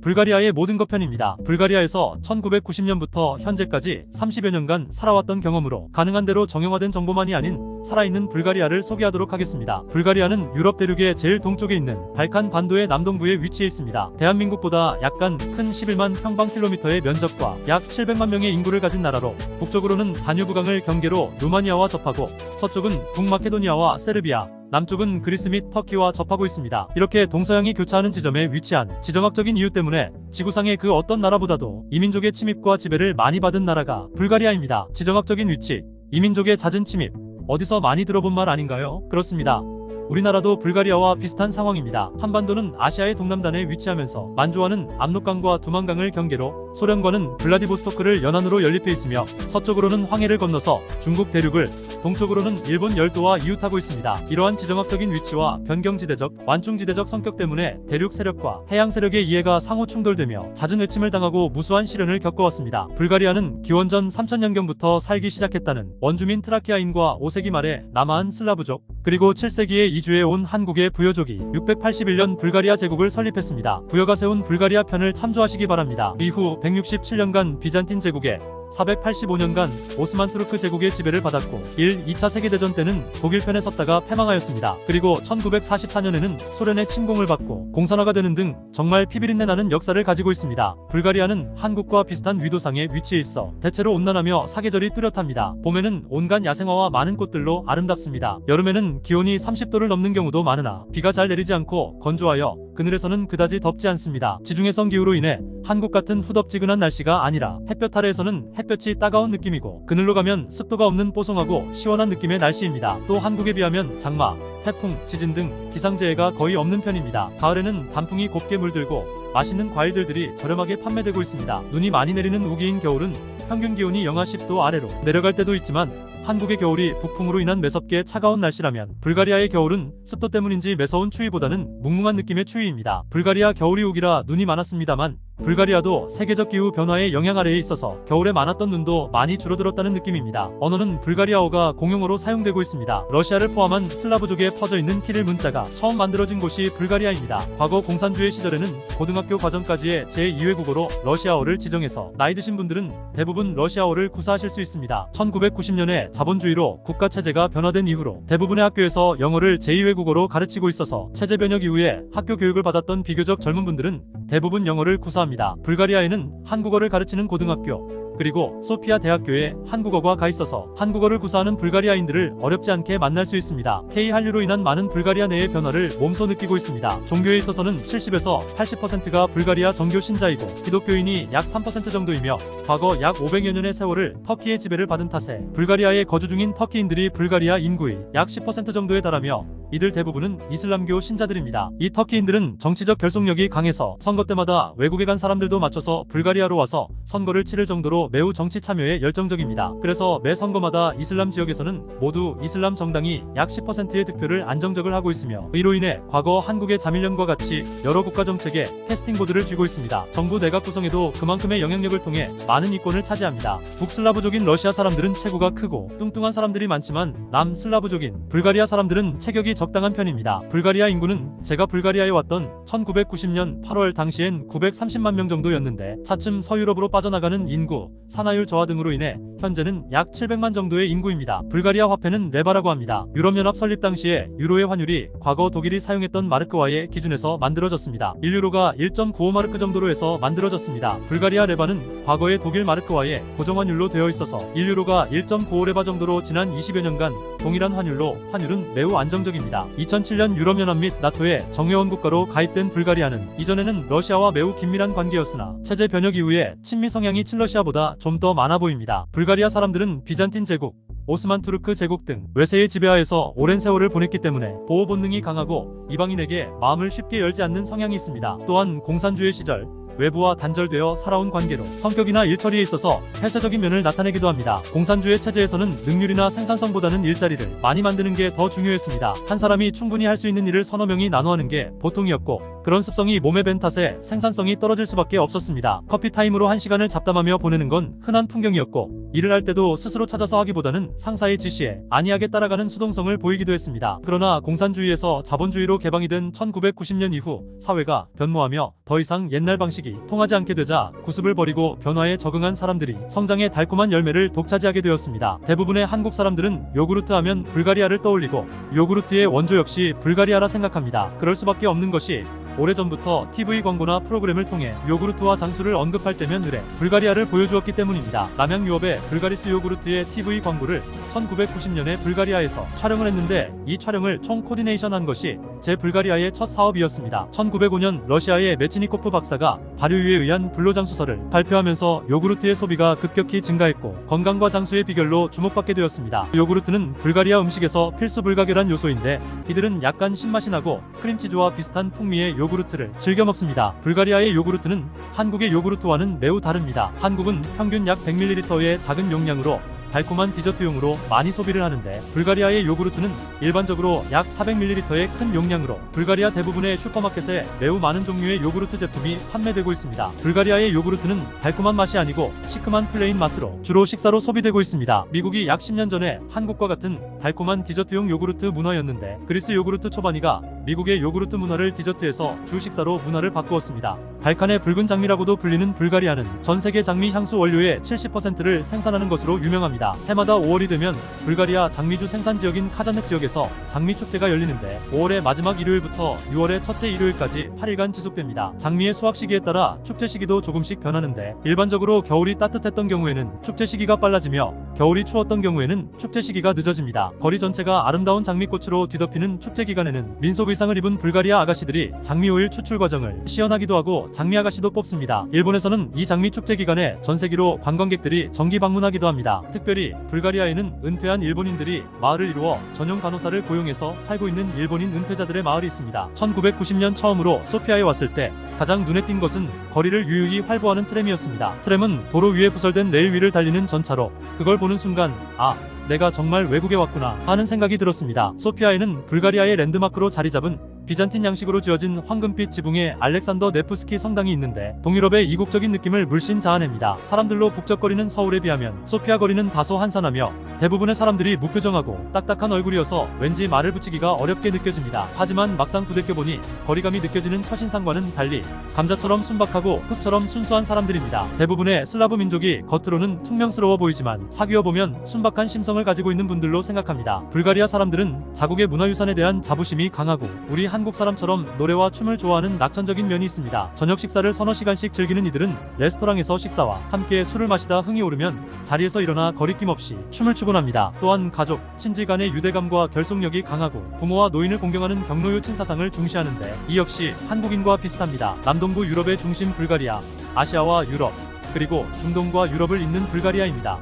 불가리아의 모든 것 편입니다. 불가리아에서 1990년부터 현재까지 30여 년간 살아왔던 경험으로 가능한 대로 정형화된 정보만이 아닌 살아있는 불가리아를 소개하도록 하겠습니다. 불가리아는 유럽 대륙의 제일 동쪽에 있는 발칸 반도의 남동부에 위치해 있습니다. 대한민국보다 약간 큰 11만 평방킬로미터의 면적과 약 700만 명의 인구를 가진 나라로 북쪽으로는 다뉴브강을 경계로 루마니아와 접하고 서쪽은 북마케도니아와 세르비아, 남쪽은 그리스 및 터키와 접하고 있습니다. 이렇게 동서양이 교차하는 지점에 위치한 지정학적인 이유 때문에 지구상의 그 어떤 나라보다도 이민족의 침입과 지배를 많이 받은 나라가 불가리아입니다. 지정학적인 위치, 이민족의 잦은 침입, 어디서 많이 들어본 말 아닌가요? 그렇습니다. 우리나라도 불가리아와 비슷한 상황입니다. 한반도는 아시아의 동남단에 위치하면서 만주와는 압록강과 두만강을 경계로 소련과는 블라디보스토크를 연안으로 연립해 있으며 서쪽으로는 황해를 건너서 중국 대륙을 동쪽으로는 일본 열도와 이웃하고 있습니다. 이러한 지정학적인 위치와 변경지대적, 완충지대적 성격 때문에 대륙 세력과 해양 세력의 이해가 상호 충돌되며 잦은 외침을 당하고 무수한 시련을 겪어왔습니다. 불가리아는 기원전 3000년경부터 살기 시작했다는 원주민 트라키아인과 5세기 말에 남아한 슬라브족, 그리고 7세기에 이주해 온 한국의 부여족이 681년 불가리아 제국을 설립했습니다. 부여가 세운 불가리아 편을 참조하시기 바랍니다. 이후 167년간 비잔틴 제국에 485년간 오스만 투르크 제국의 지배를 받았고 1, 2차 세계대전 때는 독일 편에 섰다가 패망하였습니다. 그리고 1944년에는 소련의 침공을 받고 공산화가 되는 등 정말 피비린내 나는 역사를 가지고 있습니다. 불가리아는 한국과 비슷한 위도상에 위치해 있어 대체로 온난하며 사계절이 뚜렷합니다. 봄에는 온갖 야생화와 많은 꽃들로 아름답습니다. 여름에는 기온이 30도를 넘는 경우도 많으나 비가 잘 내리지 않고 건조하여 그늘에서는 그다지 덥지 않습니다. 지중해성 기후로 인해 한국 같은 후덥지근한 날씨가 아니라 햇볕 아래에서는 햇볕이 따가운 느낌이고 그늘로 가면 습도가 없는 뽀송하고 시원한 느낌의 날씨입니다. 또 한국에 비하면 장마, 태풍, 지진 등 기상재해가 거의 없는 편입니다. 가을에는 단풍이 곱게 물들고 맛있는 과일들들이 저렴하게 판매되고 있습니다. 눈이 많이 내리는 우기인 겨울은 평균 기온이 영하 10도 아래로 내려갈 때도 있지만 한국의 겨울이 북풍으로 인한 매섭게 차가운 날씨라면 불가리아의 겨울은 습도 때문인지 매서운 추위보다는 뭉뭉한 느낌의 추위입니다. 불가리아 겨울이 우기라 눈이 많았습니다만 불가리아도 세계적 기후 변화의 영향 아래에 있어서 겨울에 많았던 눈도 많이 줄어들었다는 느낌입니다. 언어는 불가리아어가 공용어로 사용되고 있습니다. 러시아를 포함한 슬라브족에 퍼져 있는 키릴 문자가 처음 만들어진 곳이 불가리아입니다. 과거 공산주의 시절에는 고등학교 과정까지의 제2외 국어로 러시아어를 지정해서 나이 드신 분들은 대부분 러시아어를 구사하실 수 있습니다. 1990년에 자본주의로 국가 체제가 변화된 이후로 대부분의 학교에서 영어를 제2외 국어로 가르치고 있어서 체제 변혁 이후에 학교 교육을 받았던 비교적 젊은 분들은 대부분 영어를 구사합니다. 불가리아에는 한국어를 가르치는 고등학교, 그리고 소피아 대학교에 한국어가 가 있어서 한국어를 구사하는 불가리아인들을 어렵지 않게 만날 수 있습니다. K 한류로 인한 많은 불가리아 내의 변화를 몸소 느끼고 있습니다. 종교에 있어서는 70에서 80%가 불가리아 정교 신자이고 기독교인이 약 3% 정도이며 과거 약 500여 년의 세월을 터키의 지배를 받은 탓에 불가리아에 거주 중인 터키인들이 불가리아 인구의 약 10% 정도에 달하며 이들 대부분은 이슬람교 신자들입니다. 이 터키인들은 정치적 결속력이 강해서 선거 때마다 외국에 간 사람들도 맞춰서 불가리아로 와서 선거를 치를 정도로 매우 정치 참여에 열정적입니다. 그래서 매 선거마다 이슬람 지역에서는 모두 이슬람 정당이 약 10%의 득표를 안정적을 하고 있으며 이로 인해 과거 한국의 자밀련과 같이 여러 국가 정책에 캐스팅 보드를 쥐고 있습니다. 정부 내각 구성에도 그만큼의 영향력을 통해 많은 이권을 차지합니다. 북슬라브족인 러시아 사람들은 체구가 크고 뚱뚱한 사람들이 많지만 남슬라브족인 불가리아 사람들은 체격이 적당한 편입니다. 불가리아 인구는 제가 불가리아에 왔던 1990년 8월 당시엔 930만 명 정도였는데 차츰 서유럽으로 빠져나가는 인구, 산화율 저하 등으로 인해 현재는 약 700만 정도의 인구입니다. 불가리아 화폐는 레바라고 합니다. 유럽연합 설립 당시에 유로의 환율이 과거 독일이 사용했던 마르크와의 기준에서 만들어졌습니다. 1유로가 1.95 마르크 정도로 해서 만들어졌습니다. 불가리아 레바는 과거의 독일 마르크와의 고정 환율로 되어 있어서 1유로가 1.95 레바 정도로 지난 20여 년간 동일한 환율로 환율은 매우 안정적입 니다. 2007년 유럽연합 및 나토의 정회원 국가로 가입된 불가리아는 이전에는 러시아와 매우 긴밀한 관계였으나 체제 변혁 이후에 친미 성향이 친러시아보다 좀 더 많아 보입니다. 불가리아 사람들은 비잔틴 제국, 오스만 투르크 제국 등 외세의 지배하에서 오랜 세월을 보냈기 때문에 보호 본능이 강하고 이방인에게 마음을 쉽게 열지 않는 성향이 있습니다. 또한 공산주의 시절 외부와 단절되어 살아온 관계로 성격이나 일처리에 있어서 폐쇄적인 면을 나타내기도 합니다. 공산주의 체제에서는 능률이나 생산성보다는 일자리를 많이 만드는 게 더 중요했습니다. 한 사람이 충분히 할 수 있는 일을 서너 명이 나눠 하는 게 보통이었고 그런 습성이 몸에 밴 탓에 생산성이 떨어질 수밖에 없었습니다. 커피 타임으로 한 시간을 잡담하며 보내는 건 흔한 풍경이었고 일을 할 때도 스스로 찾아서 하기보다는 상사의 지시에 안이하게 따라가는 수동성을 보이기도 했습니다. 그러나 공산주의에서 자본주의로 개방이 된 1990년 이후 사회가 변모하며 더 이상 옛날 방식이 통하지 않게 되자 구습을 버리고 변화에 적응한 사람들이 성장의 달콤한 열매를 독차지하게 되었습니다. 대부분의 한국 사람들은 요구르트 하면 불가리아를 떠올리고 요구르트의 원조 역시 불가리아라 생각합니다. 그럴 수밖에 없는 것이 오래전부터 TV 광고나 프로그램을 통해 요구르트와 장수를 언급할 때면 늘에 불가리아를 보여주었기 때문입니다. 남양 유업의 불가리스 요구르트의 TV 광고를 1990년에 불가리아에서 촬영을 했는데 이 촬영을 총 코디네이션한 것이 제 불가리아의 첫 사업이었습니다. 1905년 러시아의 메치니코프 박사가 발효유에 의한 불로장수설을 발표하면서 요구르트의 소비가 급격히 증가했고 건강과 장수의 비결로 주목받게 되었습니다. 요구르트는 불가리아 음식에서 필수 불가결한 요소인데 이들은 약간 신맛이 나고 크림치즈와 비슷한 풍미의 요구르트를 즐겨 먹습니다. 불가리아의 요구르트는 한국의 요구르트와는 매우 다릅니다. 한국은 평균 약 100ml의 작은 용량으로 달콤한 디저트용으로 많이 소비를 하는데 불가리아의 요구르트는 일반적으로 약 400ml의 큰 용량으로 불가리아 대부분의 슈퍼마켓에 매우 많은 종류의 요구르트 제품이 판매되고 있습니다. 불가리아의 요구르트는 달콤한 맛이 아니고 시큼한 플레인 맛으로 주로 식사로 소비되고 있습니다. 미국이 약 10년 전에 한국과 같은 달콤한 디저트용 요구르트 문화였는데 그리스 요구르트 초반이가 미국의 요구르트 문화를 디저트에서 주 식사로 문화를 바꾸었습니다. 발칸의 붉은 장미라고도 불리는 불가리아는 전 세계 장미 향수 원료의 70%를 생산하는 것으로 유명합니다. 해마다 5월이 되면 불가리아 장미주 생산 지역인 카자흐 지역에서 장미 축제가 열리는데 5월의 마지막 일요일부터 6월의 첫째 일요일까지 8일간 지속됩니다. 장미의 수확 시기에 따라 축제 시기도 조금씩 변하는데 일반적으로 겨울이 따뜻했던 경우에는 축제 시기가 빨라지며 겨울이 추웠던 경우에는 축제 시기가 늦어집니다. 거리 전체가 아름다운 장미꽃으로 뒤덮이는 축제 기간에는 민속 의 상을 입은 불가리아 아가씨들이 장미 오일 추출 과정을 시연하기도 하고 장미 아가씨도 뽑습니다. 일본에서는 이 장미 축제 기간에 전세기로 관광객들이 정기 방문하기도 합니다. 특별히 불가리아에는 은퇴한 일본인들이 마을을 이루어 전용 간호사를 고용해서 살고 있는 일본인 은퇴자들의 마을이 있습니다. 1990년 처음으로 소피아에 왔을 때 가장 눈에 띈 것은 거리를 유유히 활보하는 트램이었습니다. 트램은 도로 위에 부설된 레일 위를 달리는 전차로 그걸 보는 순간 아 내가 정말 외국에 왔구나 하는 생각이 들었습니다. 소피아에는 불가리아의 랜드마크로 자리 잡은 비잔틴 양식으로 지어진 황금빛 지붕의 알렉산더 네프스키 성당이 있는데 동유럽의 이국적인 느낌을 물씬 자아냅니다. 사람들로 북적거리는 서울에 비하면 소피아 거리는 다소 한산하며 대부분의 사람들이 무표정하고 딱딱한 얼굴이어서 왠지 말을 붙이기가 어렵게 느껴집니다. 하지만 막상 부대껴보니 거리감이 느껴지는 첫인상과는 달리 감자처럼 순박하고 흙처럼 순수한 사람들입니다. 대부분의 슬라브 민족이 겉으로는 퉁명스러워 보이지만 사귀어 보면 순박한 심성을 가지고 있는 분들로 생각합니다. 불가리아 사람들은 자국의 문화유산에 대한 자부심이 강하고 우리 한국 사람처럼 노래와 춤을 좋아하는 낙천적인 면이 있습니다. 저녁 식사를 서너 시간씩 즐기는 이들은 레스토랑에서 식사와 함께 술을 마시다 흥이 오르면 자리에서 일어나 거리낌 없이 춤을 추곤 합니다. 또한 가족, 친지 간의 유대감과 결속력이 강하고 부모와 노인을 공경하는 경로요 친사상을 중시하는데 이 역시 한국인과 비슷합니다. 남동부 유럽의 중심 불가리아, 아시아와 유럽, 그리고 중동과 유럽을 잇는 불가리아입니다.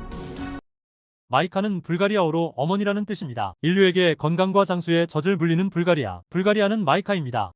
마이카는 불가리아어로 어머니라는 뜻입니다. 인류에게 건강과 장수의 젖을 물리는 불가리아. 불가리아는 마이카입니다.